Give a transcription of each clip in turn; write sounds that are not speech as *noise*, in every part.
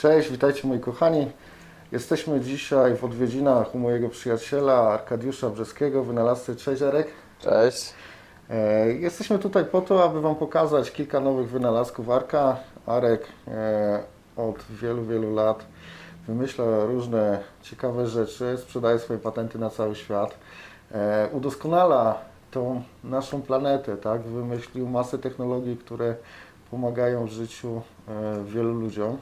Cześć, witajcie moi kochani. Jesteśmy dzisiaj w odwiedzinach u mojego przyjaciela Arkadiusza Brzeskiego, wynalazcy. Cześć. Cześć. E, Jesteśmy tutaj po to, aby Wam pokazać kilka nowych wynalazków Arka. Arek e, od wielu, wielu lat wymyśla różne ciekawe rzeczy, sprzedaje swoje patenty na cały świat, e, udoskonala tą naszą planetę, tak? Wymyślił masę technologii, które pomagają w życiu e, wielu ludziom.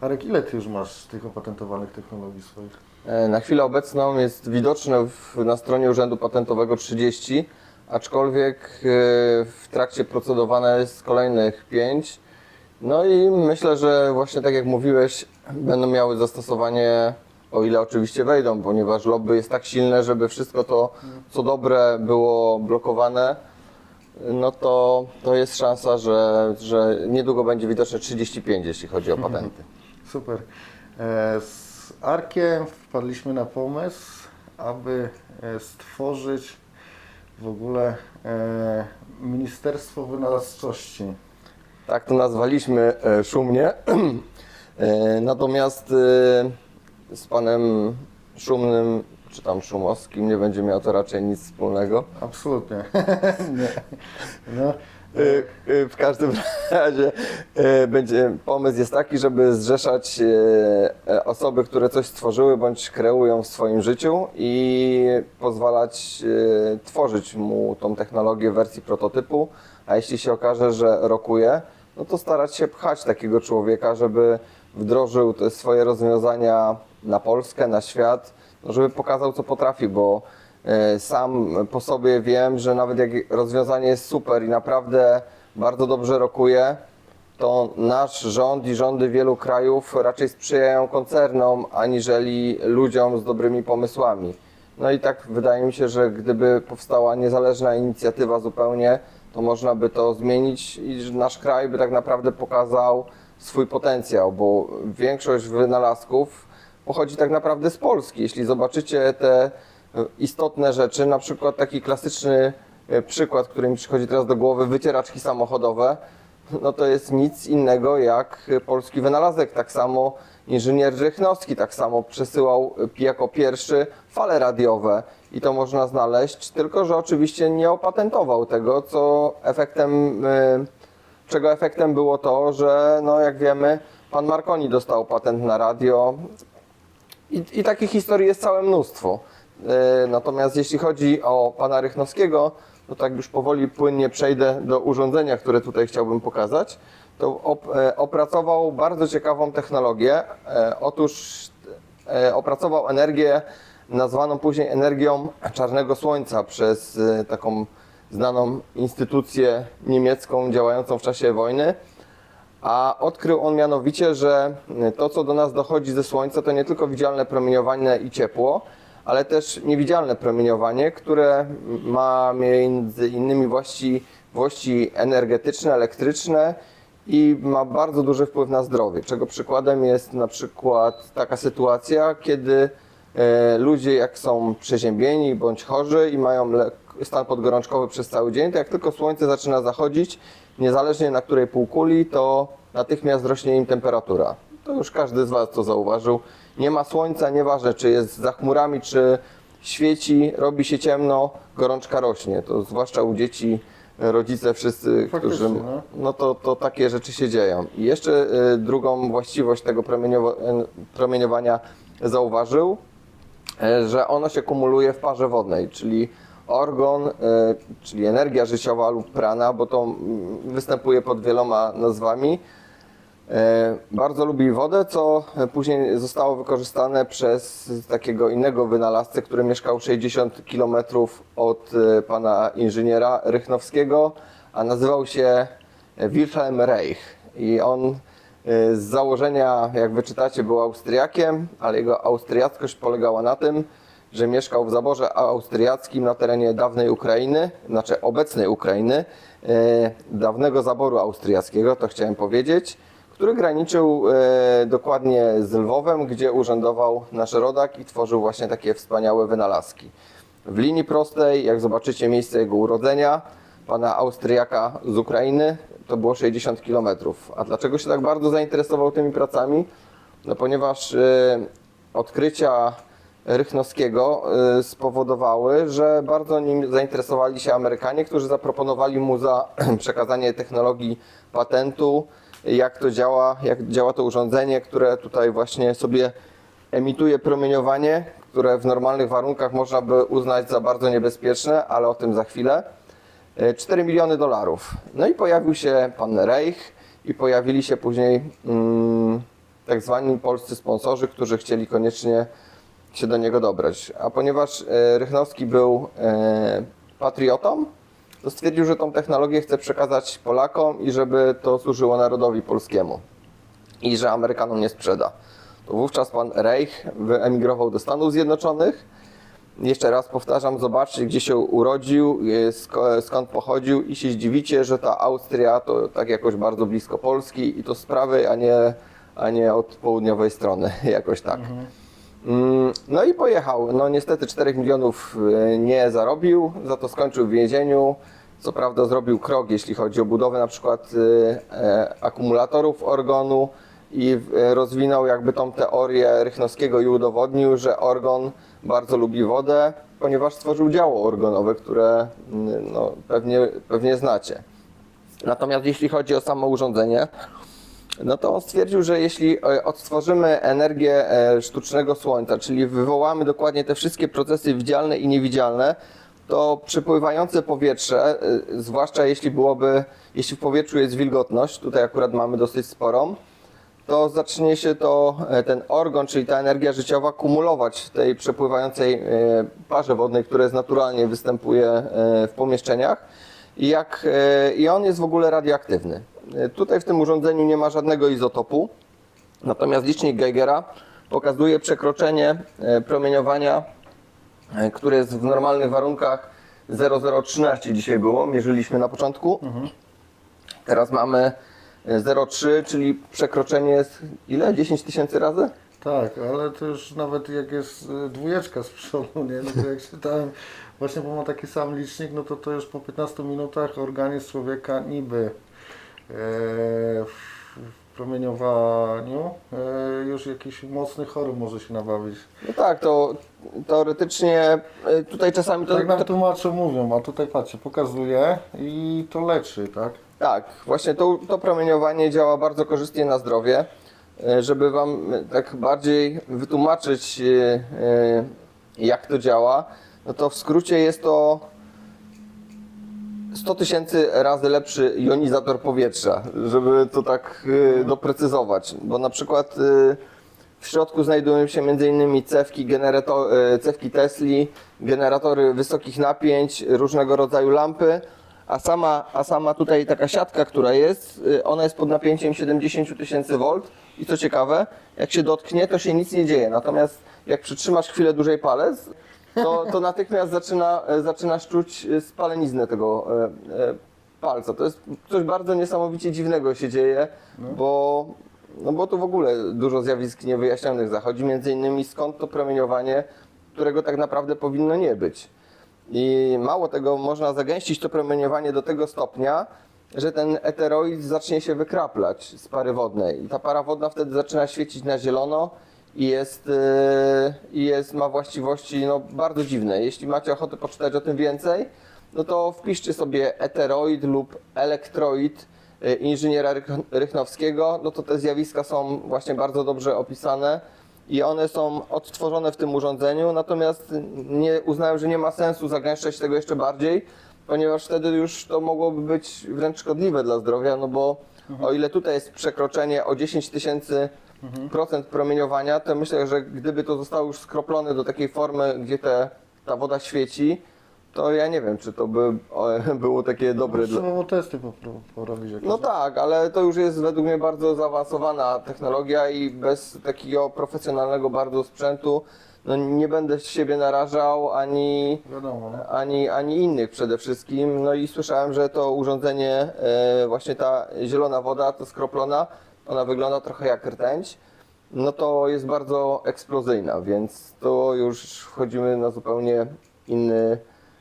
Arek, ile Ty już masz tych opatentowanych technologii swoich? E, Na chwilę obecną jest widoczne w, na stronie Urzędu Patentowego 30, aczkolwiek e, w trakcie procedowania jest kolejnych 5. No i myślę, że właśnie tak jak mówiłeś, będą miały zastosowanie, o ile oczywiście wejdą, ponieważ lobby jest tak silne, żeby wszystko to, co dobre było blokowane, no to, to jest szansa, że, że niedługo będzie widoczne 35, jeśli chodzi o *laughs* patenty. Super. E, Z Arkiem wpadliśmy na pomysł, aby e, stworzyć w ogóle e, Ministerstwo Wynalazczości. Tak to nazwaliśmy szumnie. *clears throat* Natomiast z panem Szumnym, czy tam Szumowskim, nie będzie miał to raczej nic wspólnego. Absolutnie. *laughs* Nie. No, W każdym *laughs* razie e, będzie, pomysł jest taki, żeby zrzeszać e, osoby, które coś stworzyły bądź kreują w swoim życiu i pozwalać tworzyć mu tą technologię w wersji prototypu, a jeśli się okaże, że rokuje, no to starać się pchać takiego człowieka, żeby wdrożył te swoje rozwiązania na Polskę, na świat, no żeby pokazał co potrafi, bo Sam po sobie wiem, że nawet jak rozwiązanie jest super i naprawdę bardzo dobrze rokuje, to nasz rząd i rządy wielu krajów raczej sprzyjają koncernom, aniżeli ludziom z dobrymi pomysłami. No i tak wydaje mi się, że gdyby powstała niezależna inicjatywa zupełnie, to można by to zmienić i nasz kraj by tak naprawdę pokazał swój potencjał, bo większość wynalazków pochodzi tak naprawdę z Polski. Jeśli zobaczycie te e, istotne rzeczy, na przykład taki klasyczny e, przykład, który mi przychodzi teraz do głowy, wycieraczki samochodowe, no to jest nic innego jak polski wynalazek. Tak samo inżynier Rzechnowski tak samo przesyłał e, jako pierwszy fale radiowe i to można znaleźć, tylko że oczywiście nie opatentował tego, co efektem e, czego efektem było to, że no jak wiemy, pan Marconi dostał patent na radio, i, I takich historii jest całe mnóstwo. E, Natomiast jeśli chodzi o pana Rychnowskiego, to tak już powoli płynnie przejdę do urządzenia, które tutaj chciałbym pokazać. To e, opracował bardzo ciekawą technologię. E, Otóż opracował energię nazwaną później energią czarnego słońca przez taką znaną instytucję niemiecką działającą w czasie wojny. A odkrył on mianowicie, że to, co do nas dochodzi ze Słońca, to nie tylko widzialne promieniowanie i ciepło, ale też niewidzialne promieniowanie, które ma między innymi właściwości energetyczne, elektryczne i ma bardzo duży wpływ na zdrowie. Czego przykładem jest na przykład taka sytuacja, kiedy e, ludzie jak są przeziębieni bądź chorzy i mają stan podgorączkowy przez cały dzień, to jak tylko słońce zaczyna zachodzić, niezależnie na której półkuli, to natychmiast rośnie im temperatura. To już każdy z Was to zauważył. Nie ma słońca, nieważne czy jest za chmurami, czy świeci, robi się ciemno, gorączka rośnie. To zwłaszcza u dzieci, rodzice wszyscy, Faktycznie, którzy... no. No to, to takie rzeczy się dzieją. I jeszcze y, drugą właściwość tego e, promieniowania zauważył, e, że ono się kumuluje w parze wodnej, czyli organ, e, czyli energia życiowa lub prana, bo to mm, występuje pod wieloma nazwami. E, Bardzo lubi wodę, co później zostało wykorzystane przez takiego innego wynalazcę, który mieszkał 60 km od e, pana inżyniera Rychnowskiego, a nazywał się Wilhelm Reich. I on e, z założenia, jak wyczytacie, był Austriakiem, ale jego austriackość polegała na tym, że mieszkał w zaborze austriackim na terenie dawnej Ukrainy, znaczy obecnej Ukrainy, dawnego zaboru austriackiego, to chciałem powiedzieć, który graniczył e, dokładnie z Lwowem, gdzie urzędował nasz rodak i tworzył właśnie takie wspaniałe wynalazki. W linii prostej, jak zobaczycie miejsce jego urodzenia, pana Austriaka z Ukrainy, to było 60 km. A dlaczego się tak bardzo zainteresował tymi pracami? No ponieważ e, odkrycia Rychnowskiego e, spowodowały, że bardzo nim zainteresowali się Amerykanie, którzy zaproponowali mu za *clears throat* przekazanie technologii patentu, jak to działa, jak działa to urządzenie, które tutaj właśnie sobie emituje promieniowanie, które w normalnych warunkach można by uznać za bardzo niebezpieczne, ale o tym za chwilę. E, 4 miliony dolarów. No i pojawił się pan Reich i pojawili się później mm, tak zwani polscy sponsorzy, którzy chcieli koniecznie się do niego dobrać. A ponieważ e, Rychnowski był e, patriotą, to stwierdził, że tą technologię chce przekazać Polakom i żeby to służyło narodowi polskiemu i że Amerykanom nie sprzeda. To wówczas pan Reich wyemigrował do Stanów Zjednoczonych. Jeszcze raz powtarzam, zobaczcie gdzie się urodził, sk- skąd pochodził i się zdziwicie, że ta Austria to tak jakoś bardzo blisko Polski i to z prawej, a nie, a nie od południowej strony, *laughs* jakoś tak. Mm, No i pojechał. No niestety 4 milionów e, nie zarobił, za to skończył w więzieniu. Co prawda zrobił krok, jeśli chodzi o budowę na przykład e, e, akumulatorów organu i rozwinął jakby tą teorię Rychnowskiego i udowodnił, że organ bardzo lubi wodę, ponieważ stworzył działo organowe, które mm, no, pewnie, pewnie znacie. Natomiast jeśli chodzi o samo urządzenie, no to on stwierdził, że jeśli e, odtworzymy energię e, sztucznego słońca, czyli wywołamy dokładnie te wszystkie procesy widzialne i niewidzialne, to przepływające powietrze, e, zwłaszcza jeśli byłoby, jeśli w powietrzu jest wilgotność, tutaj akurat mamy dosyć sporą, to zacznie się to, ten organ, czyli ta energia życiowa, kumulować w tej przepływającej parze wodnej, która naturalnie występuje w pomieszczeniach. I, jak, I on jest w ogóle radioaktywny. E, Tutaj w tym urządzeniu nie ma żadnego izotopu, natomiast licznik Geigera pokazuje przekroczenie e, promieniowania, e, które jest w normalnych warunkach 0013 dzisiaj było, mierzyliśmy na początku. Teraz mamy e, 0,3, czyli przekroczenie jest ile? 10 tysięcy razy? Tak, ale to już nawet jak jest dwójeczka z przodu, nie? No to jak czytałem, właśnie bo ma taki sam licznik, no to to już po 15 minutach organizm człowieka niby e, w, w promieniowaniu e, już jakiś mocny chory może się nabawić. No tak, to teoretycznie e, tutaj czasami to, Tak nam tłumacze mówią, a tutaj patrzcie, pokazuje i to leczy, tak? Tak, właśnie to, to promieniowanie działa bardzo korzystnie na zdrowie. E, Żeby Wam e, tak bardziej wytłumaczyć, e, e, jak to działa, no to w skrócie jest to 100 tysięcy razy lepszy jonizator powietrza, żeby to tak e, doprecyzować. Bo na przykład e, w środku znajdują się m.in. cewki, e, cewki Tesli, generatory wysokich napięć, różnego rodzaju lampy, a sama, a sama tutaj taka siatka, która jest, y, ona jest pod napięciem 70 tysięcy V i co ciekawe, jak się dotknie, to się nic nie dzieje. Natomiast jak przytrzymasz chwilę dłużej palec, to, to natychmiast zaczyna, e, zaczynasz czuć e, spaleniznę tego e, palca. To jest coś bardzo niesamowicie dziwnego się dzieje, bo, no bo tu w ogóle dużo zjawisk niewyjaśnionych zachodzi, między innymi skąd to promieniowanie, którego tak naprawdę powinno nie być. I mało tego, można zagęścić to promieniowanie do tego stopnia, że ten eteroid zacznie się wykraplać z pary wodnej. I ta para wodna wtedy zaczyna świecić na zielono i jest, yy, i jest ma właściwości no, bardzo dziwne. Jeśli macie ochotę poczytać o tym więcej, no to wpiszcie sobie eteroid lub elektroid yy, inżyniera Rych- Rychnowskiego. No to te zjawiska są właśnie bardzo dobrze opisane i one są odtworzone w tym urządzeniu, natomiast nie uznałem, że nie ma sensu zagęszczać tego jeszcze bardziej, ponieważ wtedy już to mogłoby być wręcz szkodliwe dla zdrowia, no bo o ile tutaj jest przekroczenie o 10 tysięcy procent promieniowania, to myślę, że gdyby to zostało już skroplone do takiej formy, gdzie te, ta woda świeci, to ja nie wiem, czy to by *laughs* było takie dobre dla, Trzeba było testy porobić jakieś. no tak, ale to już jest według mnie bardzo zaawansowana technologia i bez takiego profesjonalnego bardzo sprzętu no nie będę siebie narażał ani, Wiadomo, no. ani, ani innych przede wszystkim. No i słyszałem, że to urządzenie, e, właśnie ta zielona woda, to skroplona, ona wygląda trochę jak rtęć. No to jest bardzo eksplozyjna, więc to już wchodzimy na zupełnie inny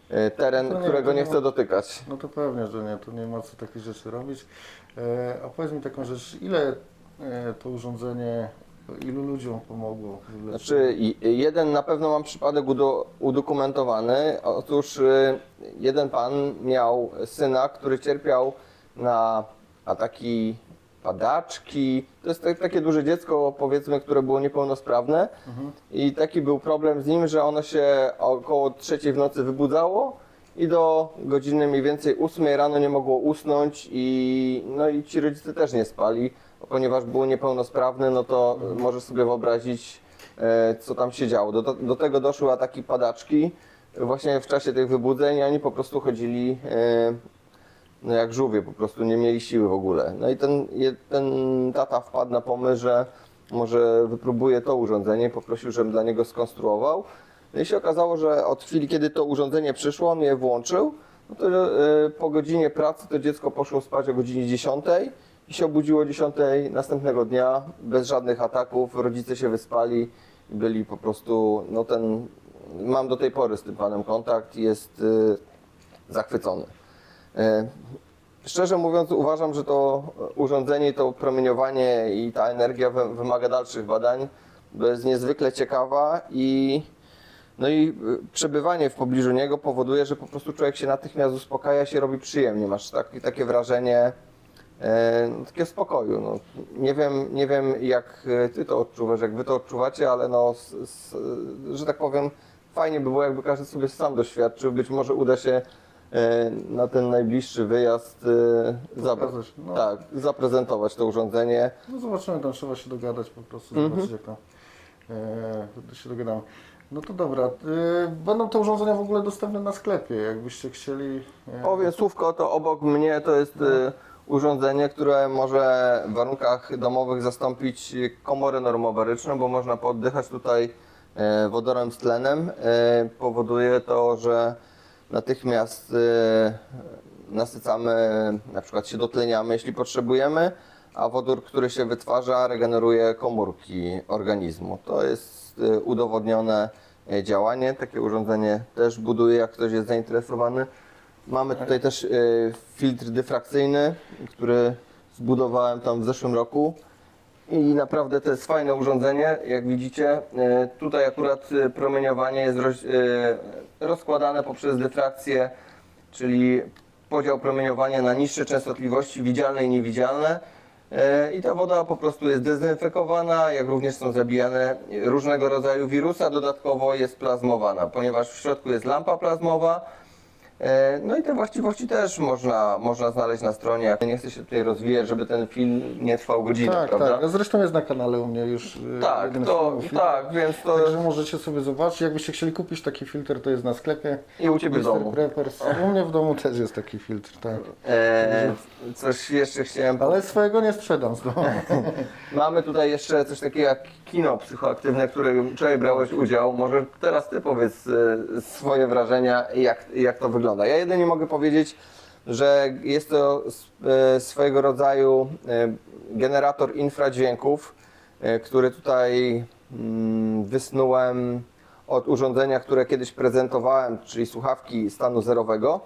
e, teren, To nie, którego nie nie chcę dotykać. No to pewnie, że nie, tu nie ma co takich rzeczy robić. E, a powiedz mi taką rzecz, ile e, to urządzenie Ilu ludziom pomogło? Znaczy, jeden na pewno mam przypadek udo, udokumentowany. Otóż y, jeden pan miał syna, który cierpiał na ataki padaczki. To jest tak- takie duże dziecko, powiedzmy, które było niepełnosprawne. I taki był problem z nim, że ono się około trzeciej w nocy wybudzało i do godziny mniej więcej ósmej rano nie mogło usnąć i, no i ci rodzice też nie spali, ponieważ było niepełnosprawne, no to e, możesz sobie wyobrazić, e, co tam się działo. Do, do tego doszły ataki padaczki właśnie w czasie tych wybudzeń, oni po prostu chodzili e, no jak żółwie, po prostu nie mieli siły w ogóle. No i ten, ten tata wpadł na pomysł, że może wypróbuje to urządzenie, poprosił, żebym dla niego skonstruował. No i się okazało, że od chwili, kiedy to urządzenie przyszło, on je włączył, no to e, po godzinie pracy to dziecko poszło spać o godzinie 10 i się obudziło o 10 następnego dnia bez żadnych ataków, rodzice się wyspali i byli po prostu, no ten, mam do tej pory z tym panem kontakt, jest e, zachwycony. E, Szczerze mówiąc, uważam, że to urządzenie, to promieniowanie i ta energia wy- wymaga dalszych badań, bo jest niezwykle ciekawa i, no i y, przebywanie w pobliżu niego powoduje, że po prostu człowiek się natychmiast uspokaja, się robi przyjemnie. Masz tak, takie wrażenie e, spokoju. No, nie, wiem, nie wiem, jak e, ty to odczuwasz, jak wy to odczuwacie, ale no, s, s, że tak powiem, fajnie by było, jakby każdy sobie sam doświadczył. Być może uda się e, na ten najbliższy wyjazd e, zapre- no. tak, zaprezentować to urządzenie. No zobaczymy, tam trzeba się dogadać po prostu, Mhm. zobaczyć jak tam e, się dogadamy. No to dobra, e, będą te urządzenia w ogóle dostępne na sklepie, jakbyście chcieli. E, Powiem słówko, to obok mnie to jest e, urządzenie, które może w warunkach domowych zastąpić komorę normobaryczną, bo można poddychać tutaj e, wodorem z tlenem. E, Powoduje to, że natychmiast e, nasycamy, na przykład się dotleniamy, jeśli potrzebujemy, a wodór, który się wytwarza, regeneruje komórki organizmu. To jest e, udowodnione e, działanie. Takie urządzenie też buduję, jak ktoś jest zainteresowany. Mamy tutaj też filtr dyfrakcyjny, który zbudowałem tam w zeszłym roku. I naprawdę to jest fajne urządzenie, jak widzicie. E, Tutaj akurat e, promieniowanie jest e, rozkładane poprzez dyfrakcję, czyli podział promieniowania na niższe częstotliwości, widzialne i niewidzialne. I ta woda po prostu jest dezynfekowana, jak również są zabijane różnego rodzaju wirusa. Dodatkowo jest plazmowana, ponieważ w środku jest lampa plazmowa. E, No i te właściwości też można, można znaleźć na stronie. Nie chcę się tutaj rozwijać, żeby ten film nie trwał godzinę, tak, prawda? tak. Zresztą jest na kanale u mnie już. e, Tak, to, tak, więc to Także możecie sobie zobaczyć. Jakbyście chcieli kupić taki filtr, to jest na sklepie. i u Ciebie w Mr. domu. Preppers. U mnie w domu też jest taki filtr, tak. E, coś jeszcze chciałem Ale swojego nie sprzedam z domu. *laughs* Mamy tutaj jeszcze coś takiego jak kino psychoaktywne, w którym wczoraj brałeś udział. Może teraz Ty powiedz e, swoje wrażenia, jak, jak to wygląda. Ja jedynie mogę powiedzieć, że jest to e, swojego rodzaju e, generator infradźwięków, e, który tutaj mm, wysnułem od urządzenia, które kiedyś prezentowałem, czyli słuchawki stanu zerowego.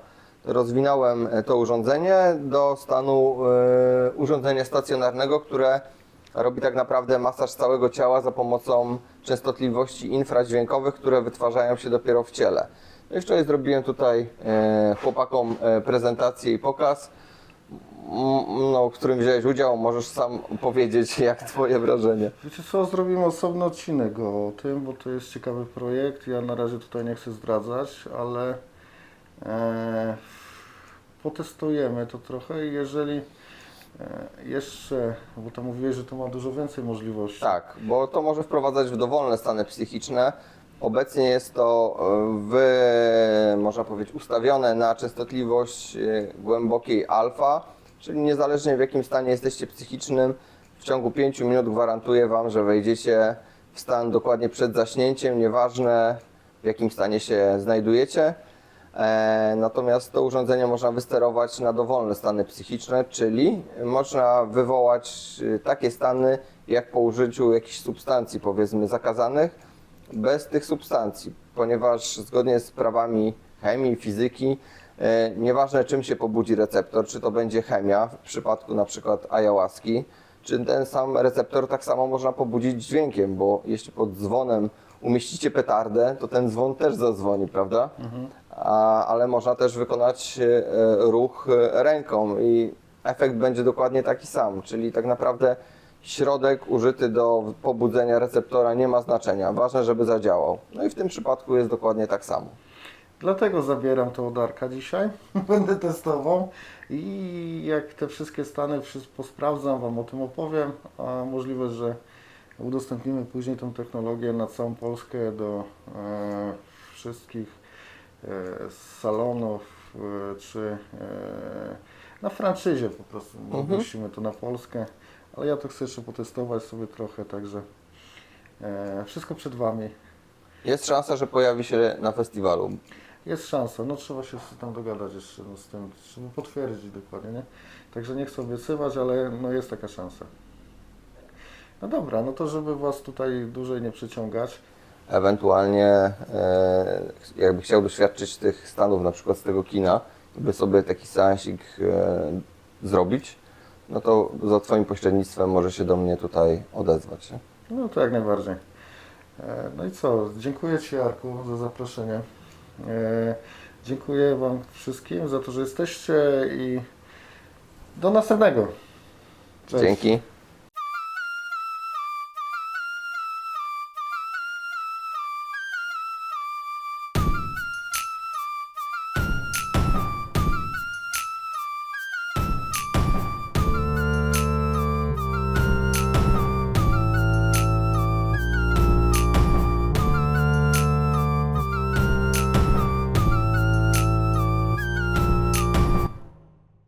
Rozwinąłem to urządzenie do stanu urządzenia stacjonarnego, które robi tak naprawdę masaż całego ciała za pomocą częstotliwości infradźwiękowych, które wytwarzają się dopiero w ciele. Wczoraj zrobiłem tutaj e, chłopakom e, prezentację i pokaz, no, w którym wziąłeś udział. Możesz sam powiedzieć, *laughs* jak Twoje wrażenie. Wiecie co, zrobimy osobny odcinek o tym, bo to jest ciekawy projekt. Ja na razie tutaj nie chcę zdradzać, ale e, potestujemy to trochę i jeżeli e, jeszcze, bo tam mówiłeś, że to ma dużo więcej możliwości. Tak, bo to może wprowadzać w dowolne stany psychiczne. Obecnie jest to e, wy, można powiedzieć, ustawione na częstotliwość e, głębokiej alfa, czyli niezależnie w jakim stanie jesteście psychicznym, w ciągu 5 minut gwarantuję Wam, że wejdziecie w stan dokładnie przed zaśnięciem, nieważne w jakim stanie się znajdujecie. E, Natomiast to urządzenie można wysterować na dowolne stany psychiczne, czyli można wywołać takie stany jak po użyciu jakichś substancji, powiedzmy, zakazanych, bez tych substancji, ponieważ zgodnie z prawami chemii, fizyki, e, nieważne czym się pobudzi receptor, czy to będzie chemia, w przypadku na przykład ayahuaski, czy ten sam receptor tak samo można pobudzić dźwiękiem, bo jeśli pod dzwonem umieścicie petardę, to ten dzwon też zadzwoni, prawda? A, ale można też wykonać e, ruch e, ręką i efekt będzie dokładnie taki sam, czyli tak naprawdę środek użyty do pobudzenia receptora nie ma znaczenia. Ważne, żeby zadziałał. No i w tym przypadku jest dokładnie tak samo. Dlatego zabieram to od Arka dzisiaj. *laughs* Będę testował i jak te wszystkie stany wszy- posprawdzam, Wam o tym opowiem. A możliwe, że udostępnimy później tą technologię na całą Polskę do e, wszystkich e, salonów e, czy e, na franczyzie po prostu. Mhm. Musimy to na Polskę, ale ja to chcę jeszcze potestować sobie trochę, także e, wszystko przed Wami. Jest szansa, że pojawi się na festiwalu. Jest szansa, no trzeba się tam dogadać jeszcze no, z tym, żeby potwierdzić dokładnie, nie? Także nie chcę obiecywać, ale no jest taka szansa. No dobra, no to żeby Was tutaj dłużej nie przyciągać, Ewentualnie e, jakby chciał doświadczyć tych stanów, na przykład z tego kina, by sobie taki seansik e, zrobić, no to za Twoim pośrednictwem może się do mnie tutaj odezwać. Nie? no to jak najbardziej. E, No i co, dziękuję Ci Jarku za zaproszenie. E, Dziękuję Wam wszystkim za to, że jesteście i do następnego. Cześć. Dzięki.